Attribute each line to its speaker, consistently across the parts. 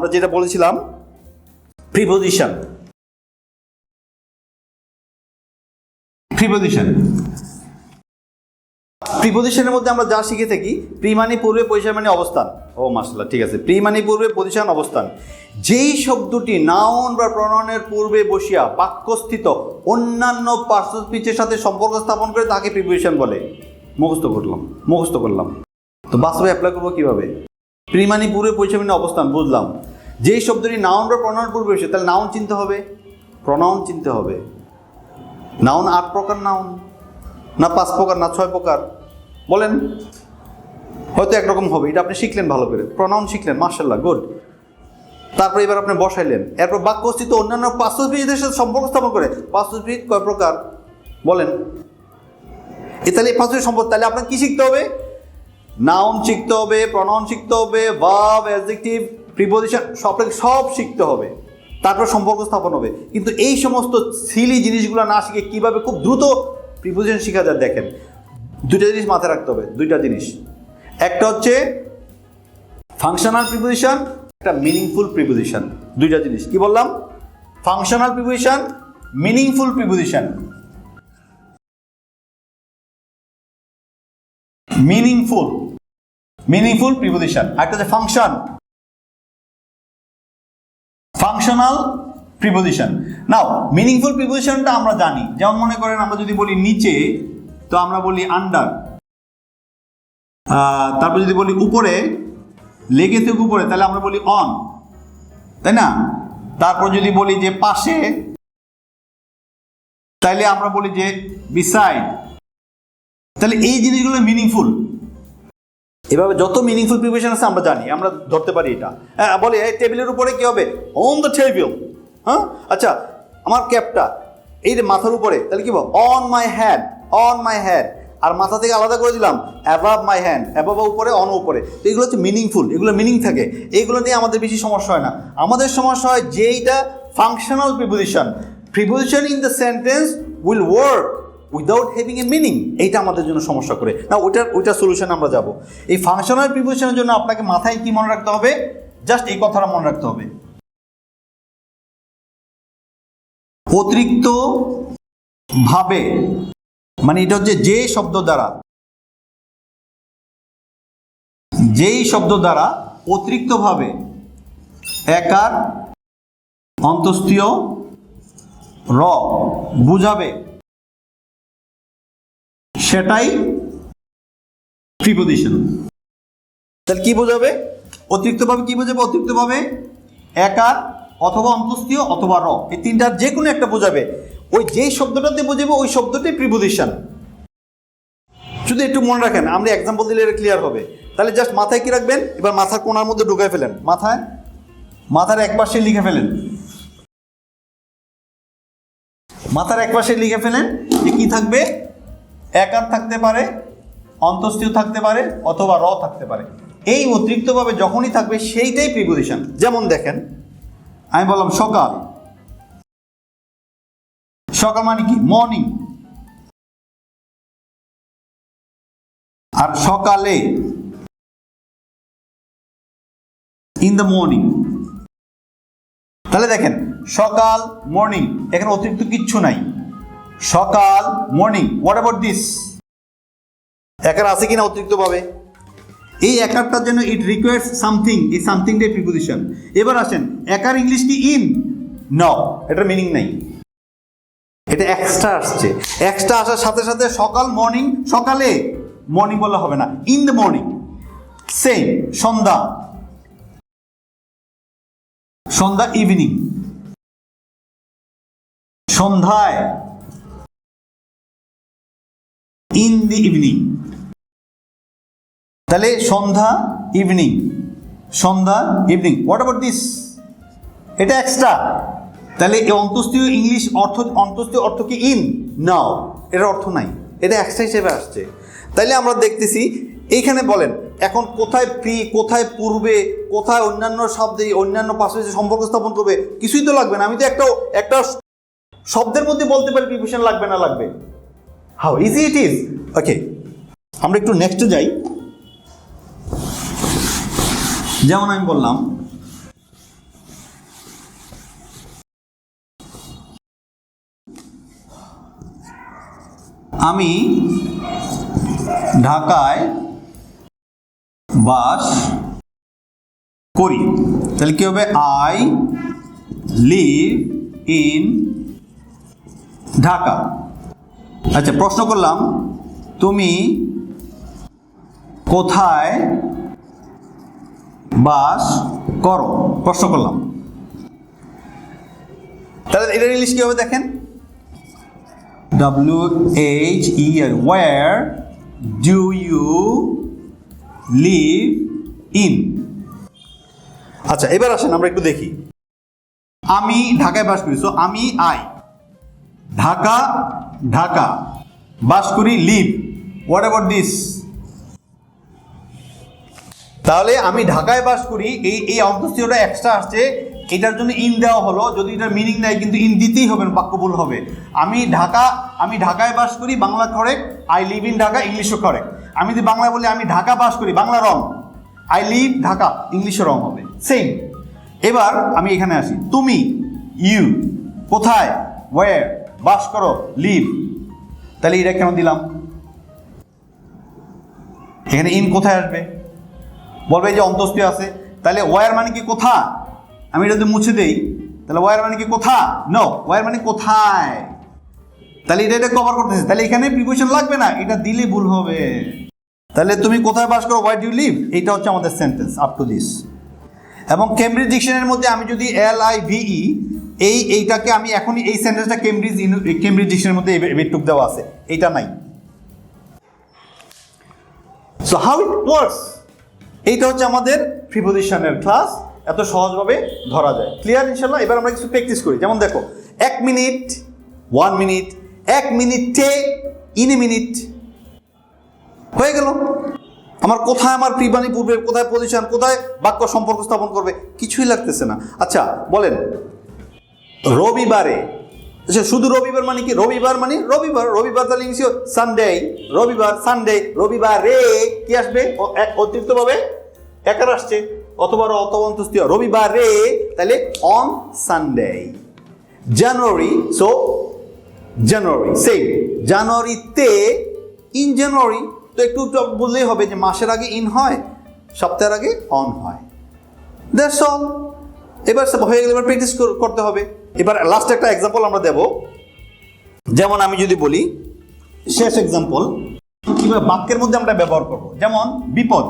Speaker 1: আমরা যেটা বলেছিলাম প্রিপোজিশন প্রিপোজিশন প্রিপোজিশনের মধ্যে আমরা যা শিখে থাকি প্রি মানে পূর্বে পজিশন মানে অবস্থান। ও মাসাল্লাহ ঠিক আছে। প্রি মানে পূর্বে পজিশন অবস্থান। যেই শব্দটি নাউন বা প্রণয়নের পূর্বে বসিয়া বাক্যস্থিত অন্যান্য পার্শ্বপিচের সাথে সম্পর্ক স্থাপন করে তাকে প্রিপোজিশন বলে। মুখস্থ করলাম মুখস্থ করলাম। তো বাস্তবে অ্যাপ্লাই করব কীভাবে? প্রি মানে পূর্বে পজিশন মানে অবস্থান, বুঝলাম। যেই শব্দটি নাউন বা প্রণয়নের পূর্বে বসে তাহলে নাউন চিনতে হবে। প্রনাউন চিনতে হবে। নাউন আট প্রকার নাউন, না পাঁচ প্রকার, না ছয় প্রকার। বলেন, হয়তো একরকম হবে, এটা আপনি শিখলেন ভালো করে। প্রনাউন শিখলেন মার্শাল্লাহ গুড তারপরে এবার আপনি বসাইলেন। এরপর বাক্য অস্তিত্ব অন্যান্য পার্শ্বস্পীজের সাথে সম্পর্ক স্থাপন করে। পার্শ্বস্পীজ কয় প্রকার? বলেন। এ তাহলে পাঁচটি সম্পর্ক, তাহলে আপনার কি শিখতে হবে? নাউন শিখতে হবে প্রনাউন শিখতে হবে, ভাব অ্যাডজেক্টিভ প্রিপোজিশন সব সব শিখতে হবে। তারপর সম্পর্ক স্থাপন হবে। কিন্তু এই সমস্ত সিলি জিনিসগুলো না শিখে কীভাবে খুব দ্রুত প্রিপোজিশন শেখা যায় দেখেন। দুইটা জিনিস মাথায় রাখতে হবে, দুইটা জিনিস। একটা হচ্ছে ফাংশনাল প্রিপোজিশন একটা মিনিংফুল প্রিপোজিশন দুইটা জিনিস, কি বললাম? Functional preposition meaningful preposition meaningful meaningful preposition একটা হচ্ছে function functional preposition now meaningful প্রিপোজিশনটা আমরা জানি। যেমন মনে করেন আমরা যদি বলি নিচে, তো আমরা বলি আন্ডার তারপর যদি বলি উপরে, লেগে থেকে উপরে, তাহলে আমরা বলি অন তাই না? তারপর যদি বলি যে পাশে তাইলে আমরা বলি যে বিসাইড তাহলে এই জিনিসগুলো মিনিংফুল এভাবে যত মিনিংফুল প্রিপারেশন আছে আমরা জানি, আমরা ধরতে পারি এটা। হ্যাঁ বলে, এই টেবিলের উপরে কি হবে? অন দ্য টেবিল হ্যাঁ? আচ্ছা আমার ক্যাপটা, এই যে মাথার উপরে, তাহলে কি বল on my hand on my hand আর মাথা থেকে আলাদা করে দিলাম অ্যাভাব মাই হ্যান্ড অ্যাভাব উপরে অন উপরে। তো এগুলো হচ্ছে মিনিংফুল এগুলো মিনিং থাকে। এইগুলো নিয়ে আমাদের বেশি সমস্যা হয় না। আমাদের সমস্যা হয় যেইটা functional preposition preposition in the sentence will work without having a meaning এইটা আমাদের জন্য সমস্যা করে। না ওইটার ওইটার সলিউশন আমরা যাব। এই ফাংশনাল প্রিপোজিশনের জন্য আপনাকে মাথায় কি মনে রাখতে হবে? জাস্ট এই কথাটা মনে রাখতে হবে। অতিরিক্ত ভাবে মানে এটা হচ্ছে যে শব্দ দ্বারা, যেই শব্দ দ্বারা অতিরিক্তভাবে একার অন্তস্তীয় র বুঝাবে। সেটাই প্রিপোজিশন তাহলে কি বোঝাবে? অতিরিক্তভাবে কি বোঝাবে? অতিরিক্তভাবে একা অথবা অন্তস্তীয় অথবা র। এই তিনটার যে কোনো একটা বোঝাবে। ওই যেই শব্দটাতে বোঝাবে ওই শব্দটি প্রিপোজিশন শুধু একটু মনে রাখেন আমরা এক্সাম্পল দিলে এটা ক্লিয়ার হবে। তাহলে জাস্ট মাথায় কি রাখবেন? এবার মাথার কোনার মধ্যে ঢুকায় ফেলেন। মাথায়? মাথার এক পাশে লিখে ফেলেন। মাথার এক পাশে লিখে ফেলেন যে কি থাকবে? একার থাকতে পারে অন্তস্তীয় থাকতে পারে, অথবা র থাকতে পারে। এই অতিরিক্তভাবে যখনই থাকবে সেইটাই প্রিপোজিশন যেমন দেখেন, আমি বললাম সকাল। সকাল মানে কি? মর্নিং আর সকালে ইন দ্য মর্নিং তাহলে দেখেন, সকাল মর্নিং এখানে অতিরিক্ত কিচ্ছু নাই। সকাল মর্নিং হোয়াট অ্যাবাউট দিস একার আছে কিনা অতিরিক্ত ভাবে এই একারটার জন্য ইট রিকোয়ার্স সামথিং এই সামথিংটাই প্রিপোজিশন এবার আসেন, একার ইংলিশ কি ইন ন এটার মিনিং নাই। এটা এক্সট্রা আসছে। এক্সট্রা আসার সাথে সাথে সকাল মর্নিং সকালে মর্নিং বললে হবে না ইন দ্য মর্নিং সেম সন্ধ্যা। সন্ধ্যা ইভিনিং সন্ধ্যায়। ইন দি ইভিনিং তাহলে সন্ধ্যা ইভিনিং সন্ধ্যা ইভিনিং হোয়াট অ্যাবাউট দিস এটা এক্সট্রা তাহলে এই অন্তস্তীয় ইংলিশ অর্থ, অন্তস্থীয় অর্থ কি ইন নাও এর অর্থ নাই। এটা এক্সট্রা হিসেবে আসছে। তাইলে আমরা দেখতেছি, এইখানে বলেন, এখন কোথায় প্রি কোথায় পূর্বে, কোথায় অন্যান্য শব্দে, অন্যান্য পাশে সম্পর্ক স্থাপন করবে, কিছুই তো লাগবে না। আমি তো একটা একটা শব্দের মধ্যে বলতে পারি প্রিপারেশন লাগবে না লাগবে। How easy it is okay আমরা একটু নেক্সটে যাই। যেমন আমি বললাম, আমি ঢাকায় বাস করি। তাহলে কী হবে? আই লিভ ইন ঢাকা আচ্ছা প্রশ্ন করলাম, তুমি কোথায় বাস করো? প্রশ্ন করলাম। তাহলে এটার ইংলিশ কি হবে দেখেন? W H E R where do you live in আচ্ছা এবার আসেন, আমরা একটু দেখি। আমি ঢাকায় বাস করি সো আমি আই ঢাকা ঢাকা। বাস করি লিভ। হোয়াট অ্যাবাউট দিস তাহলে আমি ঢাকায় বাস করি, এই এই অন্তস্থীয়টা এক্সট্রা আসছে, এটার জন্য ইন দেওয়া হলো, যদি এটার মিনিং নেয় কিন্তু ইন দিতেই হবে, বাক্য ভুল হবে। আমি ঢাকা, আমি ঢাকায় বাস করি, Bangla correct I live in Dhaka ইংলিশও correct আমি যদি বাংলা বলি, আমি ঢাকা বাস করি, Bangla wrong. I live Dhaka ইংলিশও wrong হবে। সেম এবার আমি এখানে আসি। তুমি ইউ কোথায় ওয়ার বাস করো লিভ তাহলে এটা কেন দিলাম? এখানে ইন কোথায় আসবে? বলবে যে অন্তস্থীয় আছে। তাহলে ওয়ার মানে কি কোথা? আমি এটা যদি মুছে দেই, তাহলে ওয়ার মানে কি কোথা? নো ওয়ার মানে কোথায়? তাহলে এটা এটা কভার করতেছে। তাহলে এখানে প্রিপোজিশন লাগবে না, এটা দিলে ভুল হবে। তাহলে তুমি কোথায় বাস করো? হোয়াই ডু লিভ এইটা হচ্ছে আমাদের সেন্টেন্স আপ টু দিস এবং কেমব্রিজ ডিকশনারির মধ্যে আমি যদি এল আই ভিই এই, এইটাকে আমি এখনই এই সেন্টেন্সটা কেমব্রিজ কেমব্রিজ ডিকশনারির মধ্যে এবেটুক দেওয়া আছে। এইটা নাই। সো হাউ ইট ওয়ার্কস এইটা হচ্ছে আমাদের প্রিপোজিশনের ক্লাস এত সহজভাবে ধরা যায়। ক্লিয়ার ইনশাল্লাহ এবার আমরা কিছু প্র্যাকটিস করি। যেমন দেখো, এক মিনিট ওয়ান মিনিট এক মিনিটে ইন এ মিনিট হয়ে গেল। আমার কোথায় আমার প্রিবাণী পূর্বে কোথায় পজিশন কোথায় বাক্য সম্পর্ক স্থাপন করবে? কিছুই লাগতেছে না। আচ্ছা বলেন। রবিবারে। আচ্ছা শুধু রবিবার মানে কি? রবিবার মানে রবিবার। রবিবার তাহলে ইংলিশ সানডে রবিবার সানডে রবিবার কি আসবে? ও- এক- অতিরিক্ত ভাবে একার আসছে। অথবা অতবন্তস্তি রবিবার রে তাহলে on Sunday January so January same জানুয়ারিতে ইন জানুয়ারি তো একটু বললেই হবে যে মাসের আগে ইন হয়, সপ্তাহের আগে অন হয়। দ্যাটস অল এবার হয়ে গেলে এবার প্র্যাকটিস করতে হবে। এবার লাস্ট একটা এক্সাম্পল আমরা দেব। যেমন আমি যদি বলি, শেষ এক্সাম্পল কীভাবে বাক্যের মধ্যে আমরা ব্যবহার করব? যেমন, বিপদ।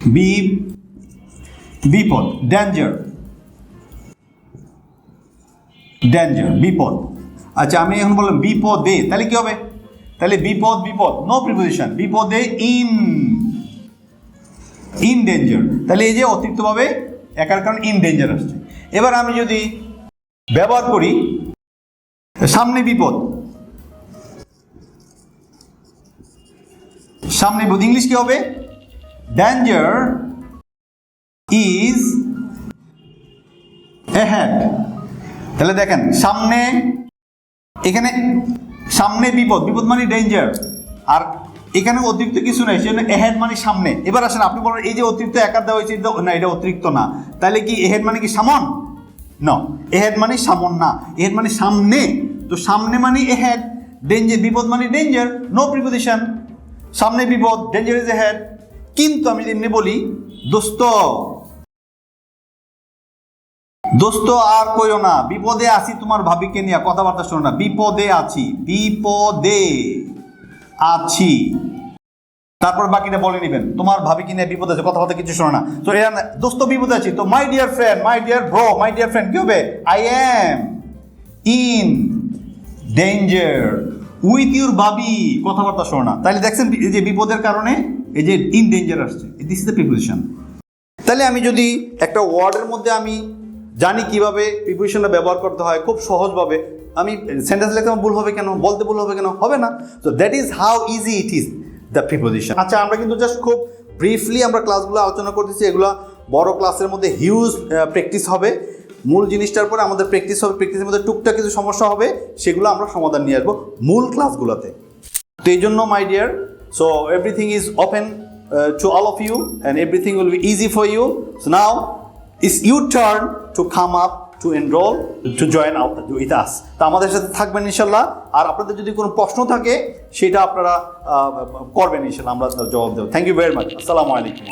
Speaker 1: বি, বিপদ ড্যাঞ্জার ড্যাঞ্জার বিপদ। আচ্ছা আমি এখন বললাম বিপদে, তাহলে কি হবে? তাহলে বিপদ বিপদ নো প্রিপোজিশন বিপদে ইন ইন ডেঞ্জার তাহলে এই যে অতিরিক্তভাবে একার কারণ ইন ডেঞ্জার আসছে। এবার আমি যদি ব্যবহার করি, সামনে বিপদ। সামনে বিপদ, ইংলিশ কি হবে? ড্যাঞ্জার ইজ হ্যাড তাহলে দেখেন, সামনে, এখানে সামনে বিপদ। বিপদ মানে ডেঞ্জার আর এখানে অতিরিক্ত কিছু নাই, সেজন্য এহেড মানে সামনে। এবার আসেন, আপনি বলেন, এই যে অতিরিক্ত একার দেওয়া হয়েছে না, এটা অতিরিক্ত না। তাহলে কি এহেড মানে কি সামন? ন এহেড মানে সামন না। এহেড মানে সামনে। তো সামনে মানে এহেড ডেঞ্জার বিপদ মানে ডেঞ্জার নো প্রিপোজিশন সামনে বিপদ ডেঞ্জার ইজ এহেড কিন্তু আমি যদি এমনি বলি, দোস্ত দোস্ত আর কইও না, বিপদে আছি তোমার ভাবিকে নিয়ে, কথাবার্তা শোনো না, বিপদে আছি, বিপদে। আছি। তারপর বাকিটা বলে নেবেন। তোমার ভাবিকে নিয়ে বিপদ আছে? কথা কথাবার্তা কিছু শোনো না। তো এরা দোস্ত, বিপদ আছি। তো my dear friend my dear bro my dear friend কি হবে? I am in danger with your ভাবি। কথাবার্তা শোনো না। তাহলে দেখছেন এই যে বিপদের কারণে এই যে ইন ডেঞ্জার আসছে। দিস ইজ দ্য প্রিপোজিশন তাহলে আমি যদি একটা ওয়ার্ডের মধ্যে আমি জানি কীভাবে প্রিপোজিশনটা ব্যবহার করতে হয়, খুব সহজভাবে আমি সেন্টেন্স লিখতে ভুল হবে কেন? বলতে ভুল হবে কেন? হবে না। তো that is how easy it is the preposition আচ্ছা আমরা কিন্তু জাস্ট খুব ব্রিফলি আমরা ক্লাসগুলো আলোচনা করতেছি। এগুলো বড় ক্লাসের মধ্যে হিউজ প্র্যাকটিস হবে। মূল জিনিসটার পরে আমাদের প্র্যাকটিস হবে। প্র্যাকটিসের মধ্যে টুকটাক কিছু সমস্যা হবে। সেগুলো আমরা সমাধান নিয়ে আসব মূল ক্লাসগুলোতে তো এই জন্য my dear so everything is open to all of you and everything will be easy for you so now it's you turn to come up to enrol to join with us তা আমাদের সাথে থাকবেন ইনশাল্লাহ। আর আপনাদের যদি কোনো প্রশ্ন থাকে, সেটা আপনারা করবেন ইনশাল্লাহ, আমরা জবাব দেবো। থ্যাংক ইউ ভেরি মাচ আসসালামু আলাইকুম।